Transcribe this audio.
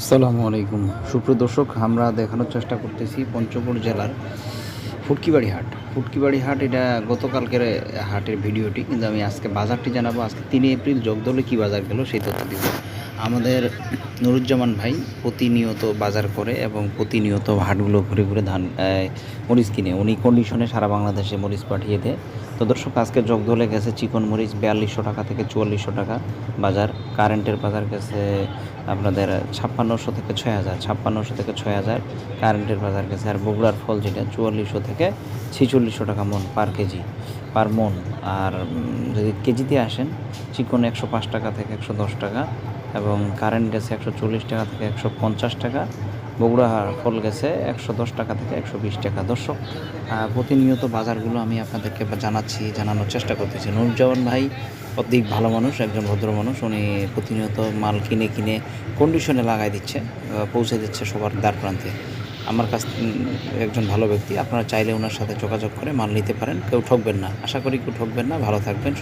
আসসালামু আলাইকুম। সুপ্রিয় দর্শক, আমরা দেখানোর চেষ্টা করতেছি পঞ্চগড় জেলার ফুটকিবাড়ি হাট। ফুটকিবাড়ি হাট, এটা গতকালকের হাটের ভিডিওটি, কিন্তু আমি আজকে বাজারটি জানাব। আজকে তিন এপ্রিল, জগদলে কী বাজার গেল সেই তথ্য দিব। আমাদের নুরুজ্জামান ভাই প্রতিনিয়ত বাজার করে এবং প্রতিনিয়ত হাটগুলো ঘুরে ঘুরে ধান মরিচ কিনে। উনি কন্ডিশনে সারা বাংলাদেশে মরিচ পাঠিয়ে দেয়। তো দর্শক, আজকে জগদলে গেছে চিকন মরিচ বিয়াল্লিশশো টাকা থেকে চুয়াল্লিশশো টাকা বাজার। কারেন্টের বাজার গেছে আপনাদের ছাপ্পান্নশো থেকে ছয় হাজার, ছাপ্পান্নশো থেকে ছয় হাজার। কারেন্টের বাজার গেছে আর বগুড়ার ফল যেটা, চুয়াল্লিশশো থেকে ছেচল্লিশশো টাকা মন পার কেজি। পার মন। আর যদি কেজিতে আসেন, চিকন একশো পাঁচ টাকা থেকে একশো দশ টাকা এবং কারেন্ট গেছে একশো চল্লিশ টাকা থেকে একশো পঞ্চাশ টাকা। বগুড়া ফল গেছে একশো দশ টাকা থেকে একশো বিশ টাকা। দর্শক প্রতিনিয়ত বাজারগুলো আমি আপনাদেরকে জানাচ্ছি, জানানোর চেষ্টা করতেছি। নুরজামান ভাই অধিক ভালো মানুষ, একজন ভদ্র মানুষ। উনি প্রতিনিয়ত মাল কিনে কিনে কন্ডিশনে লাগাই দিচ্ছে পৌঁছে দিচ্ছে সবার দ্বার প্রান্তে আমার কাছ একজন ভালো ব্যক্তি, আপনারা চাইলে ওনার সাথে যোগাযোগ করে মাল নিতে পারেন। কেউ ঠকবেন না। আশা করি কেউ ঠকবেন না। ভালো থাকবেন